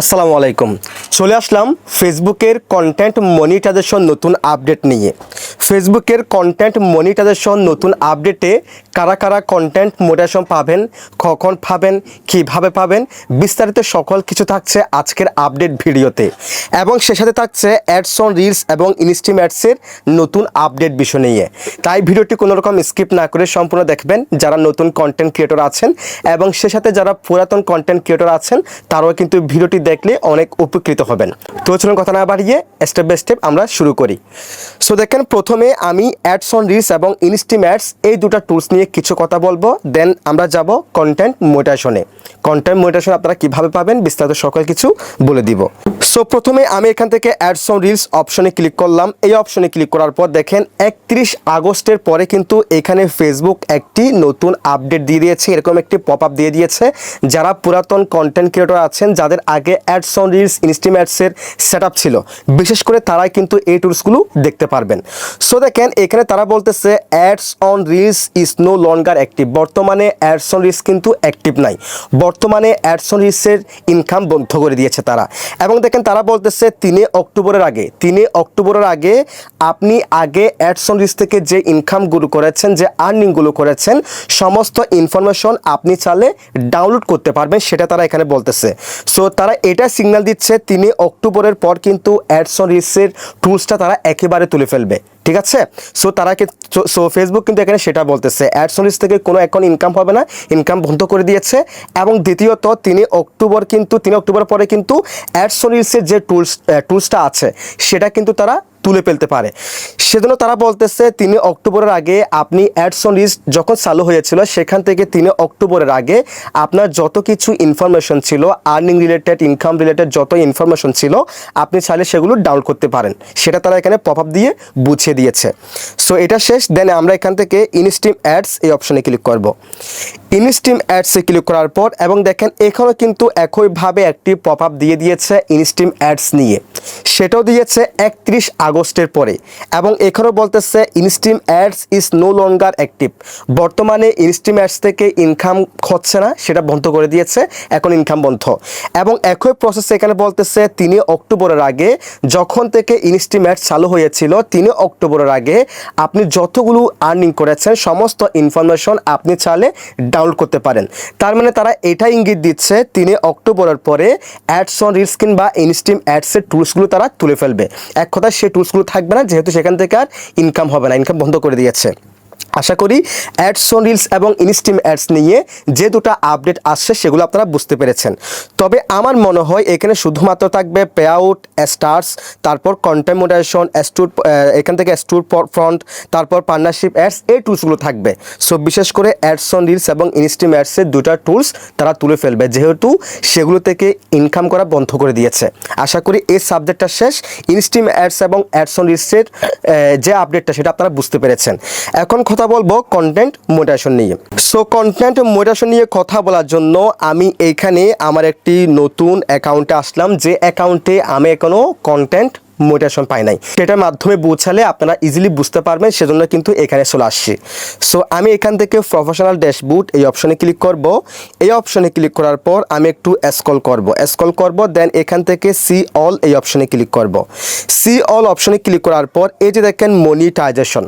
আসসালামু আলাইকুম। চলে আসলাম ফেসবুকের কন্টেন্ট মনিটাইজেশন নতুন আপডেট নিয়ে। ফেসবুকের কন্টেন্ট মনিটাইজেশন নতুন আপডেটে কারা কারা কন্টেন্ট মোটিভেশন পাবেন, কখন পাবেন, কীভাবে পাবেন, বিস্তারিত সকল কিছু থাকছে আজকের আপডেট ভিডিওতে। এবং সে সাথে থাকছে অ্যাডস অন রিলস এবং ইনস্টিম অ্যাডসের নতুন আপডেট বিষয় নিয়ে। তাই ভিডিওটি কোনো রকম স্কিপ না করে সম্পূর্ণ দেখবেন যারা নতুন কন্টেন্ট ক্রিয়েটর আছেন এবং সে সাথে যারা পুরাতন কন্টেন্ট ক্রিয়েটর আছেন, তারাও কিন্তু ভিডিওটি দেখলে অনেক উপকৃত হবেন। তো চলুন কথা না বাড়িয়ে স্টেপ বাই স্টেপ আমরা শুরু করি। সো দেখেন, প্রথমে আমি অ্যাডস অন রিলস এবং ইনস্টিম অ্যাডস এই দুটো টুলস নিয়ে কিছু কথা বলব দেন আমরা যাব কন্টেন্ট মোটিভেশনে কন্টেন্ট মোটিভেশন আপনারা কীভাবে পাবেন বিস্তারিত সকল কিছু বলে দিব। সো প্রথমে আমি এখান থেকে অ্যাডস অন রিলস অপশনে ক্লিক করলাম। এই অপশনে ক্লিক করার পর দেখেন, একত্রিশ আগস্টের পরে কিন্তু এখানে ফেসবুক একটি নতুন আপডেট দিয়ে দিয়েছে, এরকম একটি পপ আপ দিয়ে দিয়েছে। যারা পুরাতন কন্টেন্ট ক্রিয়েটর আছেন, যাদের আগে অ্যাডস অন রিলস ইনস্টিম অ্যাডসের সেট ছিল। বিশেষ করে তারাই কিন্তু এই টুলসগুলো দেখতে পারবেন। সো দেখেন, এখানে তারা বলতেছে ads on reels is no longer active বর্তমানে অ্যাডস অন রিলস কিন্তু অ্যাক্টিভ নাই। বর্তমানে অ্যাডস অন রিলসের ইনকাম বন্ধ করে দিয়েছে তারা। এবং দেখেন, তারা বলতেছে, তিনে অক্টোবরের আগে, তিনে অক্টোবরের আগে আপনি আগে অ্যাডস অন রিলস থেকে যে ইনকামগুলো করেছেন, যে আর্নিংগুলো করেছেন, সমস্ত ইনফরমেশন আপনি চালে ডাউনলোড করতে পারবেন, সেটা তারা এখানে বলতেছে। সো তারা এটা সিগন্যাল দিচ্ছে তিনি অক্টোবরের পর কিন্তু অ্যাডসন অন রিলসের টুলসটা তারা একেবারে তুলে ফেলবে, ঠিক আছে? সো তারা সো ফেসবুক কিন্তু এখানে সেটা বলতেছে। অ্যাডস অন রিলস থেকে কোনো এখন ইনকাম হবে না ইনকাম বন্ধ করে দিয়েছে। এবং দ্বিতীয়ত, তিনি অক্টোবর কিন্তু তিন অক্টোবর পরে কিন্তু অ্যাডস অন রিলসের যে টুলস টুলসটা আছে, সেটা কিন্তু তারা তুলে ফেলতে পারে। সেজন্য তারা বলতেছে তিনি অক্টোবরের আগে আপনি অ্যাডস অন রিলস যখন চালু হয়েছিল, সেখান থেকে তিনি অক্টোবরের আগে আপনার যত কিছু ইনফরমেশন ছিল, আর্নিং রিলেটেড, ইনকাম রিলেটেড যত ইনফরমেশন ছিল, আপনি চাইলে সেগুলো ডাউনলোড করতে পারেন। সেটা তারা এখানে পপ আপ দিয়ে বুঝিয়ে দিয়েছে। সো এটা শেষ। দেন আমরা এখান থেকে ইনস্টিম অ্যাডস এই অপশনে ক্লিক করব। ইনস্টিম অ্যাডসে ক্লিক করার পর এবং দেখেন এখানেও কিন্তু একইভাবে একটি পপ আপ দিয়ে দিয়েছে ইনস্টিম অ্যাডস নিয়ে। সেটাও দিয়েছে একত্রিশ আগস্টের পরে। এবং এখানেও বলতেছে instream ads is no longer active বর্তমানে ইনস্টিম অ্যাডস থেকে ইনকাম হচ্ছে না, সেটা বন্ধ করে দিয়েছে, এখন ইনকাম বন্ধ। এবং একই প্রসেস এখানে বলতেছে, তিনি অক্টোবরের আগে যখন থেকে ইনস্টিম অ্যাডস চালু হয়েছিল, তিনি অক্টোবরের আগে আপনি যতগুলো আর্নিং করেছেন, সমস্ত ইনফরমেশন আপনি চালে ডাউনলোড করতে পারেন। তার মানে তারা এটা ইঙ্গিত দিচ্ছে, তিনি অক্টোবরের পরে অ্যাডস অন রিলস কিংবা ইনস্টিম অ্যাডসের টুলসগুলো তারা তুলে ফেলবে। এক কথায় সেই টুলসগুলো থাকবে না যেহেতু সেখান থেকে আর ইনকাম হবে না ইনকাম বন্ধ করে দিয়েছে। আশা করি অ্যাডস অন রিলস এবং ইনস্টিম অ্যাডস নিয়ে যে দুটো আপডেট আসছে সেগুলো আপনারা বুঝতে পেরেছেন। তবে আমার মনে হয় এখানে শুধুমাত্র থাকবে পে আউট স্টার্স তারপর কন্টেমোডারেশন স্টুর এখান থেকে স্টুর ফ্রন্ট তারপর পার্টনারশিপ অ্যাডস এই টুলসগুলো থাকবে। সো বিশেষ করে অ্যাডস অন রিলস এবং ইনস্টিম অ্যাডসের দুটা টুলস তারা তুলে ফেলবে, যেহেতু সেগুলো থেকে ইনকাম করা বন্ধ করে দিয়েছে। আশা করি এই সাবজেক্টটা শেষ। ইনস্টিম অ্যাডস এবং অ্যাডস অন রিলসের যে আপডেটটা সেটা আপনারা বুঝতে পেরেছেন। এখন কথা বলব কন্টেন্ট মোটিভেশন নিয়ে। সো কন্টেন্ট মোটিভেশন নিয়ে কথা বলার জন্য আমি এইখানে আমার একটি নতুন অ্যাকাউন্টে আসলাম। যে অ্যাকাউন্টে আমি এখনও কন্টেন্ট মোটিভেশন পাই নাই। সেটার মাধ্যমে বোঝালে আপনারা ইজিলি বুঝতে পারবেন, সেজন্য কিন্তু এখানে চলে আসছি। সো আমি এখান থেকে প্রফেশনাল ড্যাশবোর্ড এই অপশনে ক্লিক করব। এই অপশনে ক্লিক করার পর আমি একটু স্কল করব। স্কল করব দেন এখান থেকে সি অল এই অপশনে ক্লিক করব। সি অল অপশনে ক্লিক করার পর এই যে দেখেন মনিটাইজেশন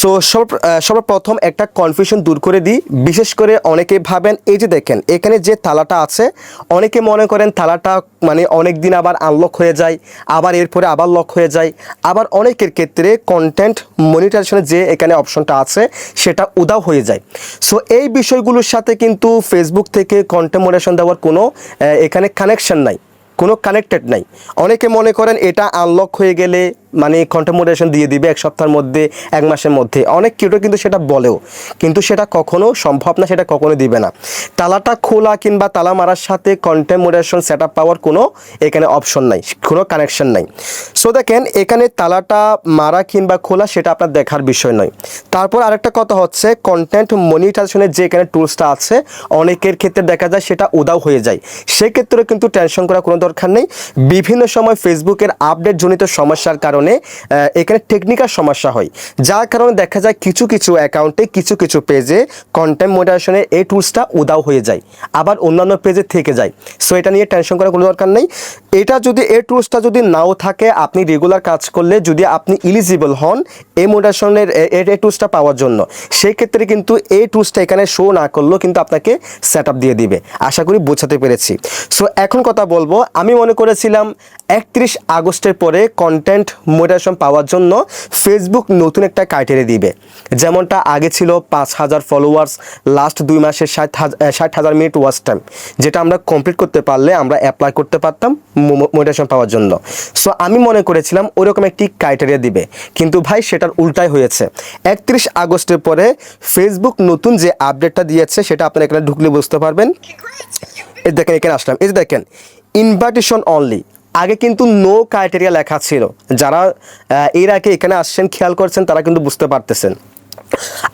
সো সব সর্বপ্রথম একটা কনফিউশন দূর করে দিই। বিশেষ করে অনেকে ভাবেন এই যে দেখেন, এখানে যে তালাটা আছে, অনেকে মনে করেন তালাটা মানে অনেক দিন আবার আনলক হয়ে যায়, আবার এরপরে আবার লক হয়ে যায়। আবার অনেকের ক্ষেত্রে কন্টেন্ট মনিটাইজেশনের যে এখানে অপশনটা আছে, সেটা উদাও হয়ে যায়। সো এই বিষয়গুলোর সাথে কিন্তু ফেসবুক থেকে কন্টেন্ট মনিটাইজেশন দেওয়ার কোনো এখানে কানেকশন নাই, কোনো কানেক্টেড নাই। অনেকে মনে করেন এটা আনলক হয়ে গেলে মানে কন্টেমোডেশন দিয়ে দিবে এক সপ্তাহের মধ্যে, এক মাসের মধ্যে। অনেক কিউটো কিন্তু সেটা বলেও। কিন্তু সেটা কখনো সম্ভব না, সেটা কখনো দিবে না। তালাটা খোলা কিংবা তালা মারার সাথে কন্টেমোডেশন সেট আপ পাওয়ার কোনো এখানে অপশন নাই, কোনো কানেকশন নাই। সো দেখেন, এখানে তালাটা মারা কিংবা খোলা সেটা আপনার দেখার বিষয় নয়। তারপর আরেকটা কথা হচ্ছে কন্টেন্ট মনিটাইজেশনের যে এখানে টুলসটা আছে, অনেকের ক্ষেত্রে দেখা যায় সেটা উদাও হয়ে যায়। সেক্ষেত্রে কিন্তু টেনশন করার কোনো দরকার নেই। বিভিন্ন সময় ফেসবুকের আপডেট জনিত সমস্যার কারণে কারণে এখানে টেকনিক্যাল সমস্যা হয়। যার কারণে দেখা যায় কিছু কিছু অ্যাকাউন্টে কিছু কিছু পেজে কন্টেন্ট মডারেশনের এই টুলসটা উদাও হয়ে যায়। আবার অন্যান্য পেজে থেকে যায়। সো এটা নিয়ে টেনশন করার কোনো দরকার নেই। এটা যদি, এই টুলসটা যদি নাও থাকে, আপনি রেগুলার কাজ করলে যদি আপনি ইলিজিবল হন এই মোডারেশনের এই টুলসটা পাওয়ার জন্য সেই ক্ষেত্রে কিন্তু এই টুলসটা এখানে শো না করলেও কিন্তু আপনাকে সেট দিয়ে দিবে। আশা করি বোঝাতে পেরেছি। সো এখন কথা বলব। আমি মনে করেছিলাম একত্রিশ আগস্টের পরে কন্টেন্ট মোডারেশন পাওয়ার জন্য ফেসবুক নতুন একটা ক্রাইটেরিয়া দিবে। যেমনটা আগে ছিল পাঁচ হাজার ফলোয়ার্স লাস্ট দুই মাসে ষাট হাজার ষাট হাজার মিনিট ওয়াচ টাইম যেটা আমরা কমপ্লিট করতে পারলে আমরা অ্যাপ্লাই করতে পারতাম মোটিভেশন পাওয়ার জন্য। সো আমি মনে করেছিলাম ওরকম একটি ক্রাইটেরিয়া দিবে। কিন্তু ভাই সেটার উল্টাই হয়েছে। একত্রিশ আগস্টের পরে ফেসবুক নতুন যে আপডেটটা দিয়েছে সেটা আপনারা এখানে ঢুকলে বুঝতে পারবেন। এই দেখেন এখানে আসলাম। এই দেখেন ইনভাইটেশন অনলি আগে কিন্তু নো ক্রাইটেরিয়া লেখা ছিল। যারা এর আগে এখানে আসছেন, খেয়াল করছেন, তারা কিন্তু বুঝতে পারতেছেন।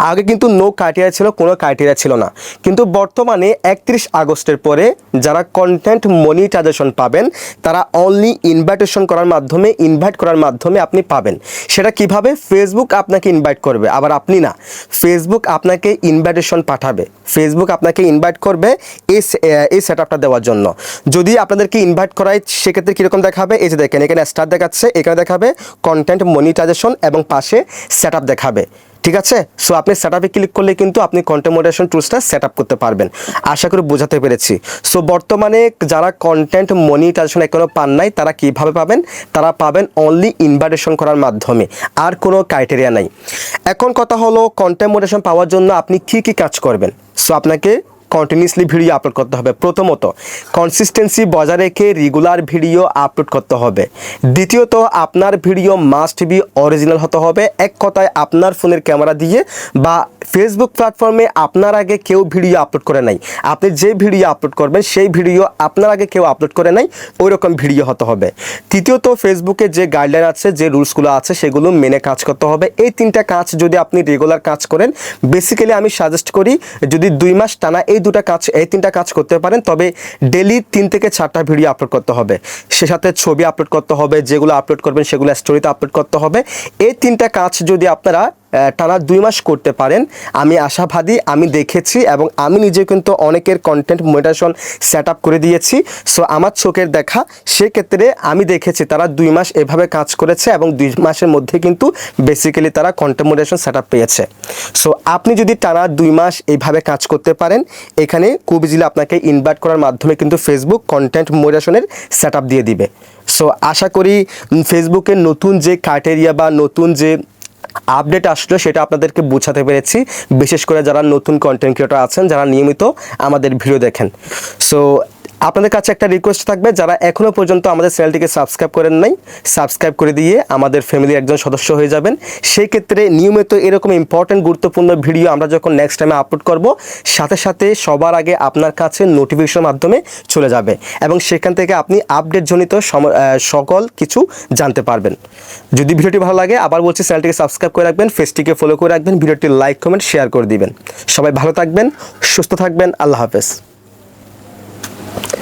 আগে কিন্তু নো ক্রাইটেরিয়া ছিল, কোনো ক্রাইটেরিয়া ছিল না। কিন্তু বর্তমানে একত্রিশ আগস্টের পরে যারা কন্টেন্ট মনিটাইজেশন পাবেন, তারা অনলি ইনভাইটেশন করার মাধ্যমে ইনভাইট করার মাধ্যমে আপনি পাবেন। সেটা কীভাবে? ফেসবুক আপনাকে ইনভাইট করবে, আবার আপনি না। ফেসবুক আপনাকে ইনভাইটেশন পাঠাবে। ফেসবুক আপনাকে ইনভাইট করবে এই এই সেট আপটা দেওয়ার জন্য। যদি আপনাদেরকে ইনভাইট করায়, সেক্ষেত্রে কীরকম দেখাবে? এই যে দেখেন, এখানে স্টার দেখাচ্ছে, এখানে দেখাবে কন্টেন্ট মনিটাইজেশন এবং পাশে সেট দেখাবে। ঠিক আছে? সো আপনি সেট আপে ক্লিক করলে কিন্তু আপনি কন্টেন্ট মডারেশন টুলসটা সেট আপ করতে পারবেন। আশা করি বোঝাতে পেরেছি। সো বর্তমানে যারা কন্টেন্ট মনিটাইজেশন এখনও পান নাই, তারা কীভাবে পাবেন? তারা পাবেন অনলি ইনভাইটেশন করার মাধ্যমে। আর কোনো ক্রাইটেরিয়া নাই। এখন কথা হলো কন্টেন্ট মডারেশন পাওয়ার জন্য আপনি কি কি কাজ করবেন? সো আপনাকে কন্টিনিউসলি ভিডিও আপলোড করতে হবে। প্রথমত কনসিস্টেন্সি বজায় রেখে রেগুলার ভিডিও আপলোড করতে হবে। দ্বিতীয়ত, আপনার ভিডিও মাস্ট বি অরিজিনাল হতে হবে। এক কথায়, আপনার ফোনের ক্যামেরা দিয়ে বা ফেসবুক প্ল্যাটফর্মে আপনার আগে কেউ ভিডিও আপলোড করে নাই। আপনি যে ভিডিও আপলোড করবেন, সেই ভিডিও আপনার আগে কেউ আপলোড করে নাই ওই রকম ভিডিও হতে হবে। তৃতীয়ত ফেসবুকে যে গাইডলাইন আছে, যে রুলসগুলো আছে, সেগুলো মেনে কাজ করতে হবে। এই তিনটা কাজ যদি আপনি রেগুলার কাজ করেন বেসিক্যালি আমি সাজেস্ট করি, যদি দুই মাস টানা এই দুটা কাজ, এই তিনটা কাজ করতে পারেন, তবে ডেলি তিন থেকে চারটা ভিডিও আপলোড করতে হবে। সে সাথে ছবি আপলোড করতে হবে, যেগুলো আপলোড করবেন সেগুলো স্টোরিতে আপলোড করতে হবে। এই তিনটা কাজ যদি আপনারা টানা দুই মাস করতে পারেন। আমি আশাবাদী, আমি দেখেছি এবং আমি নিজে কিন্তু অনেকের কন্টেন্ট মোডারেশন সেট আপ করে দিয়েছি। সো আমার চোখের দেখা, সেক্ষেত্রে আমি দেখেছি তারা দুই মাস এভাবে কাজ করেছে এবং দুই মাসের মধ্যে কিন্তু বেসিক্যালি তারা কন্টেন্ট মোডারেশন সেট পেয়েছে। সো আপনি যদি টানা দুই মাস এইভাবে কাজ করতে পারেন, এখানে খুব ইজিলি আপনাকে ইনভাইট করার মাধ্যমে কিন্তু ফেসবুক কন্টেন্ট মোডারেশনের সেট দিয়ে দিবে। সো আশা করি ফেসবুকের নতুন যে ক্রাইটেরিয়া বা নতুন যে আপডেট আসলো, সেটা আপনাদেরকে বোঝাতে পেরেছি। বিশেষ করে যারা নতুন কন্টেন্ট ক্রিয়েটর আছেন, যারা নিয়মিত আমাদের ভিডিও দেখেন। সো আপনাদের কাছে একটা রিকোয়েস্ট থাকবে, যারা এখনও পর্যন্ত আমাদের চ্যানেলটিকে সাবস্ক্রাইব করেন নাই সাবস্ক্রাইব করে দিয়ে আমাদের ফ্যামিলির একজন সদস্য হয়ে যাবেন। সেই ক্ষেত্রে নিয়মিত এরকম ইম্পর্টেন্ট গুরুত্বপূর্ণ ভিডিও আমরা যখন নেক্সট টাইমে আপলোড করব, সাথে সাথে সবার আগে আপনার কাছে নোটিফিকেশনের মাধ্যমে চলে যাবে এবং সেখান থেকে আপনি আপডেট জনিত সম- সকল কিছু জানতে পারবেন। যদি ভিডিওটি ভালো লাগে, আবার বলছি চ্যানেলটিকে সাবস্ক্রাইব করে রাখবেন ফেসটিকে ফলো করে রাখবেন, ভিডিওটি লাইক কমেন্ট শেয়ার করে দিবেন। সবাই ভালো থাকবেন, সুস্থ থাকবেন, আল্লাহ হাফেজ।